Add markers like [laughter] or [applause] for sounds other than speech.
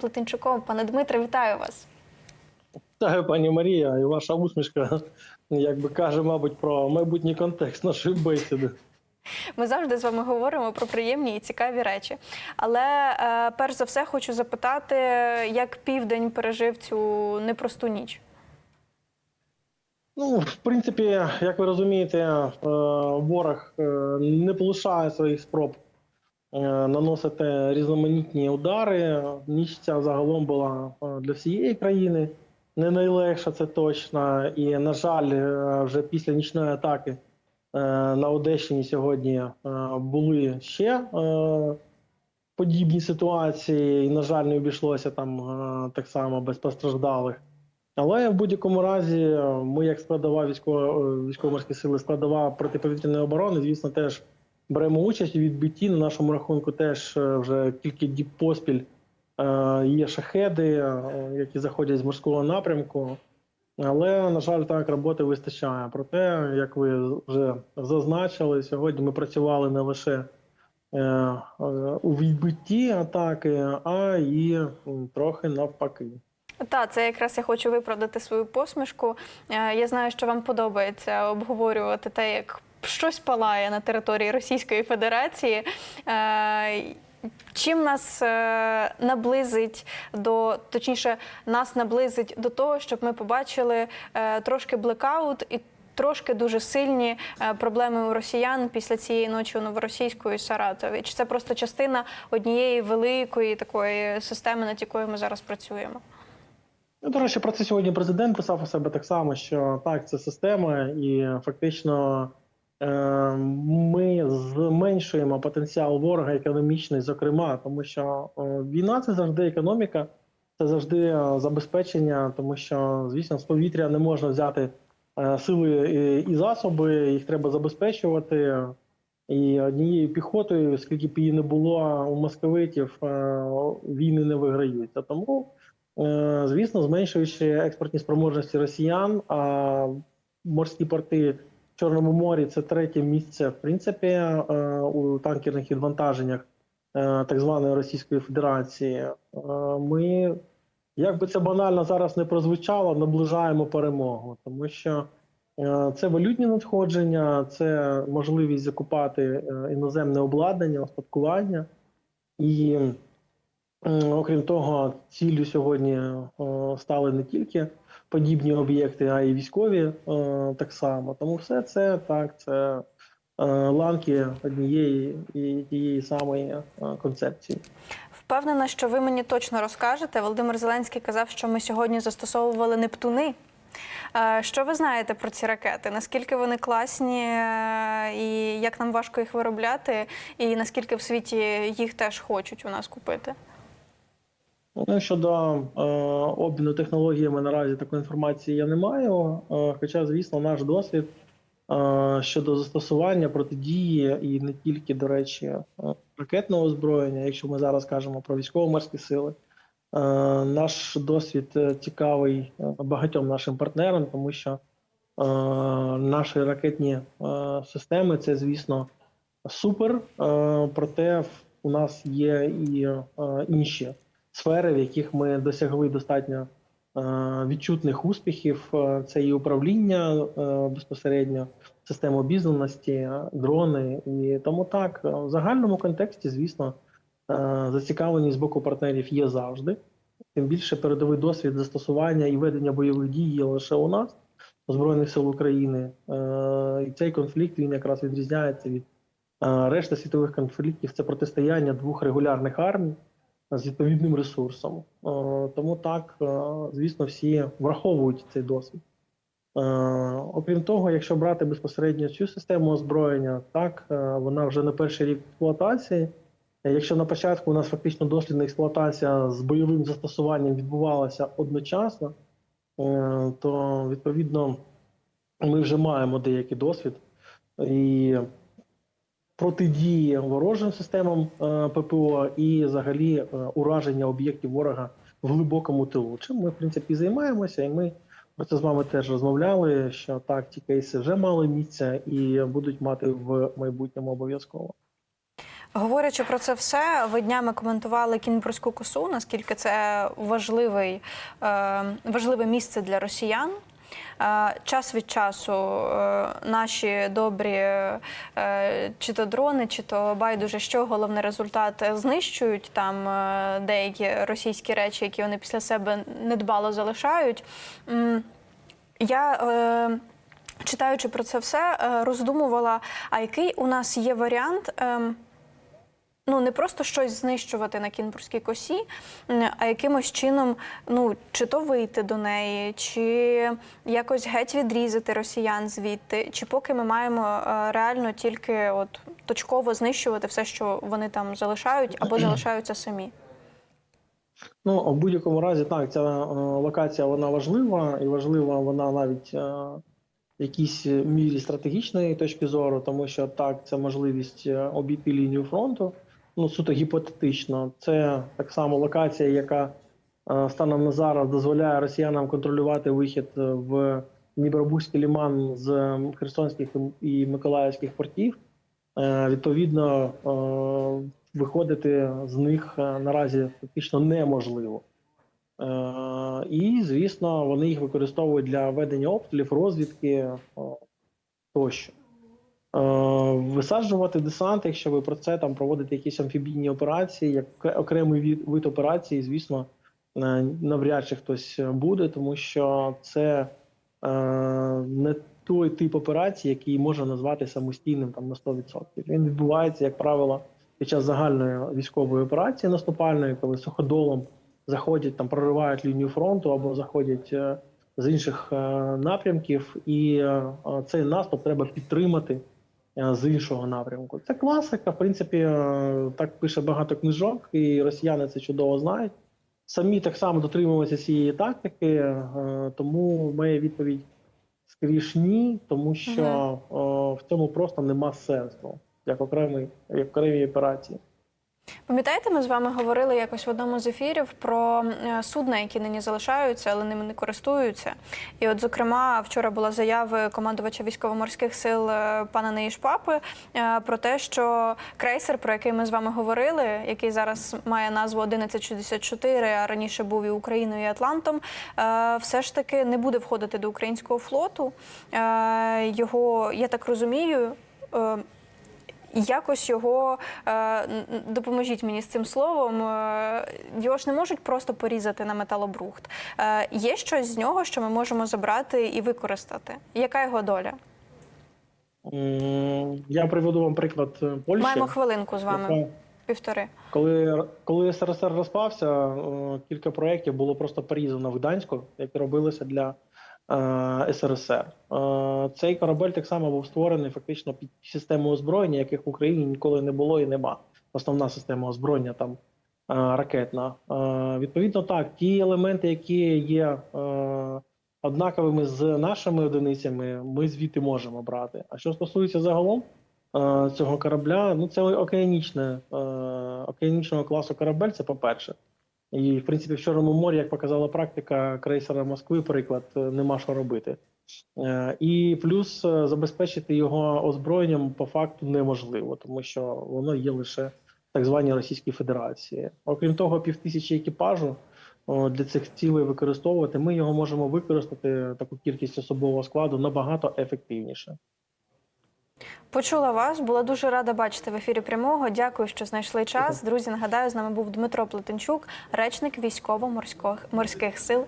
Плетенчуком. Пане Дмитре, вітаю вас. Вітаю, пані Марія, і ваша усмішка, якби каже, мабуть, про майбутній контекст нашої бесіди. Ми завжди з вами говоримо про приємні і цікаві речі. Але е, перш за все хочу запитати, як південь пережив цю непросту ніч. Ну, в принципі, як ви розумієте, е, ворог е, не полишає своїх спроб наносити різноманітні удари. Ніч ця загалом була е, для всієї країни не найлегша, це точно. І, на жаль, е, вже після нічної атаки е, на Одещині сьогодні е, були ще е, подібні ситуації, і, на жаль, не обійшлося там е, так само без постраждалих. Але в будь-якому разі, е, ми, як складова військово військово-морські сили, складова протиповітряної оборони, звісно, теж беремо участь у відбитті. На нашому рахунку теж е, вже кілька діб поспіль е, є шахеди, е, які заходять з морського напрямку. Але, на жаль, так роботи вистачає. Проте, як ви вже зазначили, сьогодні ми працювали не лише у відбитті атаки, а і трохи навпаки. Та це якраз я хочу виправдати свою посмішку. Я знаю, що вам подобається обговорювати те, як щось палає на території Російської Федерації. Е, Чим нас е, наблизить до точніше, нас наблизить до того, щоб ми побачили е, трошки блекаут і трошки дуже сильні проблеми у росіян після цієї ночі у Новоросійську і Саратові? Чи це просто частина однієї великої такої системи, над якою ми зараз працюємо? Ну, До речі, про це сьогодні президент писав у себе так само, що так, це система, і фактично ми зменшуємо потенціал ворога економічний, зокрема, тому що е, війна це завжди економіка, це завжди е, забезпечення, тому що, звісно, з повітря не можна взяти е, сили і, засоби, їх треба забезпечувати. І однією піхотою, скільки б її не було у московитів, е, війни не виграються. Тому Е, Звісно, зменшуючи експортні спроможності росіян, а морські порти Чорному морі це третє місце, в принципі, е, у танкерних відвантаженнях е, так званої Російської Федерації. Е, Ми, як би це банально зараз не прозвучало, наближаємо перемогу, тому що це валютні надходження, це можливість закупати іноземне обладнання, устаткування і. Окрім того, ціллю сьогодні стали не тільки подібні об'єкти, а й військові е, так само. Тому все це так, це е, ланки однієї і тієї самої е, концепції. Впевнена, що ви мені точно розкажете. Володимир Зеленський казав, що ми сьогодні застосовували Нептуни. Що ви знаєте про ці ракети? Наскільки вони класні, і як нам важко їх виробляти, і наскільки в світі їх теж хочуть у нас купити? Ну, щодо е, обміну технологіями, наразі такої інформації я не маю. Е, хоча, звісно, наш досвід е, щодо застосування протидії і не тільки, до речі, е, ракетного озброєння, якщо ми зараз кажемо про військово-морські сили, е, наш досвід е, цікавий е, багатьом нашим партнерам, тому що е, наші ракетні е, системи це, звісно, супер. Е, проте у нас є і е, інші сфери, в яких ми досягли достатньо е, відчутних успіхів. Е, Це і управління е, безпосередньо, система обізнаності, дрони. І тому так, в загальному контексті, звісно, зацікавленість з боку партнерів є завжди. Тим більше передовий досвід застосування і ведення бойових дій є лише у нас, Збройних сил України. І цей конфлікт він якраз відрізняється від решти світових конфліктів. Це протистояння двох регулярних армій з відповідним ресурсом. Е, Тому так, е, звісно, всі враховують цей досвід. Е, Окрім того, якщо брати безпосередньо цю систему озброєння, так вона вже на перший рік експлуатації. Якщо на початку у нас фактично дослідна експлуатація з бойовим застосуванням відбувалася одночасно, то відповідно ми вже маємо деякий досвід і протидії ворожим системам е, ППО і взагалі е, ураження об'єктів ворога в глибокому тилу. Чим ми в принципі займаємося, і ми про це з вами теж розмовляли. Що так, ті кейси вже мали місця і будуть мати в майбутньому обов'язково. Говорячи про це все, ви днями коментували Кінбурзьку косу, наскільки це важливий, е, важливе місце для росіян. Е, Час від часу е, наші добрі е, чи то дрони, чи то байдуже що, головний результат знищують там деякі російські речі, які вони після себе недбало залишають. Я читаючи про це все, роздумувала, а який у нас є варіант. Ну, не просто щось знищувати на Кінбурзькій косі, а якимось чином, ну, чи то вийти до неї, чи якось геть відрізати росіян звідти, чи поки ми маємо е, реально тільки от точково знищувати все, що вони там залишають, або [clears throat] залишаються самі. Ну, в будь-якому разі, так, ця е, локація вона важлива, і важлива вона навіть е, в якійсь мірі стратегічної точки зору, тому що так, це можливість обійти лінію фронту. Ну, суто гіпотетично. Це так само локація, яка е, станом на зараз дозволяє росіянам контролювати вихід е, в Дніпробузький ліман з Херсонських і Миколаївських портів. Е, Відповідно, виходити з них наразі фактично неможливо. І, звісно, вони їх використовують для ведення обстрілів, розвідки тощо. Е, Висаджувати десант, якщо ви про це там проводите якісь амфібійні операції, як окремий від, вид операції, звісно, е, навряд чи хтось буде, тому що це е, не той тип операції, який може назвати самостійним там на 100%. Він відбувається, як правило, під час загальної військової операції наступальної, коли суходолом заходять там, проривають лінію фронту або заходять е, з інших е, напрямків, і е, цей наступ треба підтримати з іншого напрямку. Це класика. В принципі, е, так пише багато книжок, і росіяни це чудово знають. Самі так само дотримуються цієї тактики, е, тому моя відповідь скоріш ні, тому що е, в цьому просто нема сенсу, як окремий, як окремій операції. Пам'ятаєте, ми з вами говорили якось в одному з ефірів про е, судна, які нині залишаються, але ними не користуються. І, от, зокрема, вчора була заява командувача військово-морських сил е, пана Неїшпапи е, про те, що крейсер, про який ми з вами говорили, який зараз має назву 1164, а раніше був і Україною, і Атлантом, все ж таки не буде входити до українського флоту. Його, я так розумію. Якось його е, допоможіть мені з цим словом. Е, його ж не можуть просто порізати на металобрухт. Е, є щось з нього, що ми можемо забрати і використати. Яка його доля? Я приведу вам приклад Польщі. Маємо хвилинку з вами. яка, Півтори. коли, коли СРСР розпався, кілька проєктів було просто порізано в Гданську, які робилися для СРСР. Е, цей корабель так само був створений фактично під систему озброєння, яких в Україні ніколи не було і нема. Основна система озброєння там е, ракетна. Е, відповідно, так, ті елементи, які є е, однаковими з нашими одиницями, ми звідти можемо брати. А що стосується загалом е, цього корабля, ну це океанічне, е, океанічного класу корабель, це по-перше. І, в принципі, в Чорному морі, як показала практика крейсера Москви, приклад, е, нема що робити. Е, І плюс е, забезпечити його озброєнням по факту неможливо, тому що воно є лише так званій Російській Федерації. Окрім того, півтисячі екіпажу для цих цілей використовувати. Ми його можемо використати таку кількість особового складу набагато ефективніше. Почула вас, була дуже рада бачити в ефірі прямого. Дякую, що знайшли час. Друзі, нагадаю, з нами був Дмитро Плетенчук, речник військово-морських сил